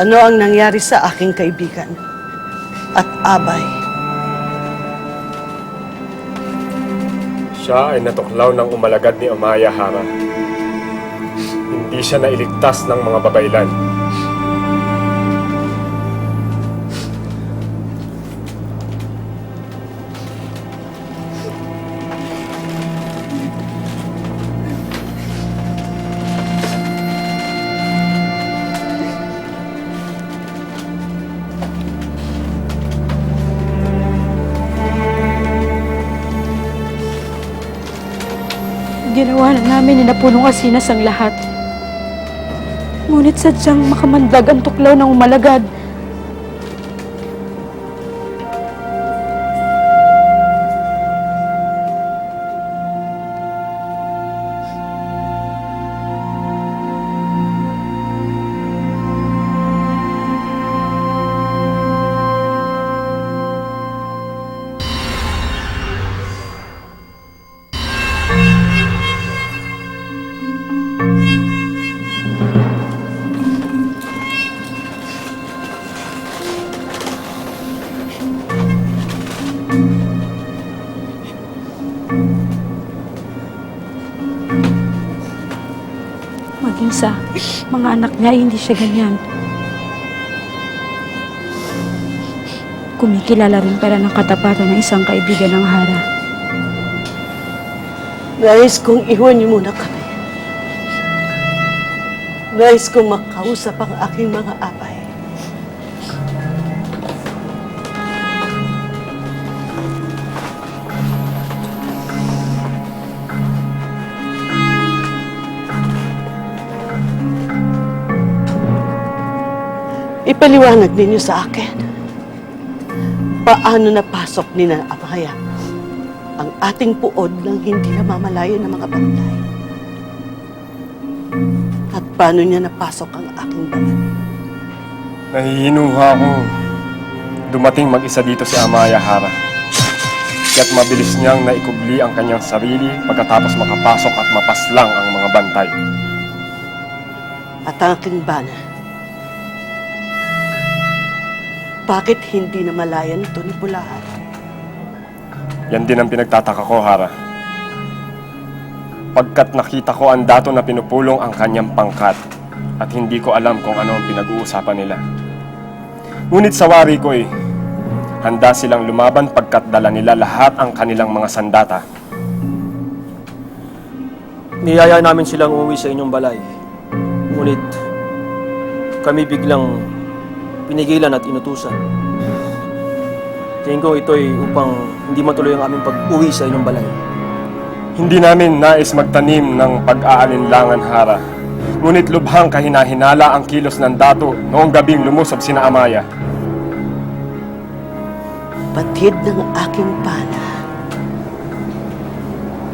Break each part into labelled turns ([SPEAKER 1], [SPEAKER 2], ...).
[SPEAKER 1] Ano ang nangyari sa aking kaibigan? At abay,
[SPEAKER 2] Siya ay natuklaw ng umalagad ni Amaya Hara. Hindi siya nailigtas ng mga babaylan.
[SPEAKER 3] Ginawa na namin ni Napunong Asinas ang lahat. Ngunit sadyang makamandag ang tuklaw ng umalagad. Maging sa mga anak niya, hindi siya ganyan. Kumikilala rin para ng katapatan ng isang kaibigan ng Hara.
[SPEAKER 1] nais kong iwan niyo muna kami. Nais kong makausap ang aking mga abay. Ipaliwanag ninyo sa akin. Paano napasok ni na Amaya ang ating puod ng hindi namamalayan ng mga bantay? At paano niya napasok ang aking balat?
[SPEAKER 2] Nahihinuha ako. Dumating mag-isa dito si Amaya Hara. Kaya't mabilis niyang naikubli ang kanyang sarili pagkatapos makapasok at mapaslang ang mga bantay.
[SPEAKER 1] At ang aking bana. Bakit hindi namalayan ito ni Pulahan?
[SPEAKER 2] Yan din ang pinagtataka ko, Hara. Pagkat nakita ko ang dato na pinupulong ang kanyang pangkat at hindi ko alam kung ano ang pinag-uusapan nila. Ngunit sa wari ko eh, handa silang lumaban pagkat dala nila lahat ang kanilang mga sandata.
[SPEAKER 4] Niyaya namin silang umuwi sa inyong balay. Ngunit kami biglang pinigilan at inutusan. Tingin ko ito'y upang hindi matuloy ang aming pag-uwi sa inyong balay.
[SPEAKER 2] Hindi namin nais magtanim ng pag-aalinlangan, Hara. Ngunit lubhang kahinahinala ang kilos ng dato noong gabing lumusob sina Amaya.
[SPEAKER 1] Batid ng aking bana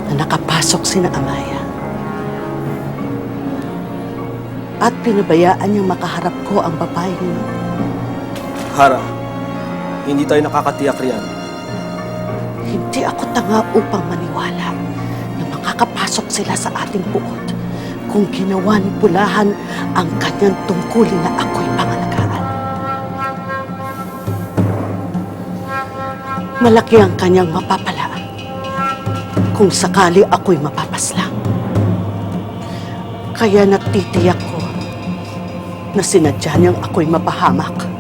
[SPEAKER 1] na nakapasok si na Amaya. At pinabayaan niyang makaharap ko ang babaeng yun.
[SPEAKER 4] Hara, hindi tayo nakakatiyak riyan.
[SPEAKER 1] Hindi ako tanga upang maniwala na makakapasok sila sa ating puot kung ginawa ni Pulahan ang kanyang tungkulin na ako'y pangalagaan. Malaki ang kanyang mapapalaan kung sakali ako'y mapapaslang. Kaya natitiyak ko na sinadya niyang ako'y mapahamak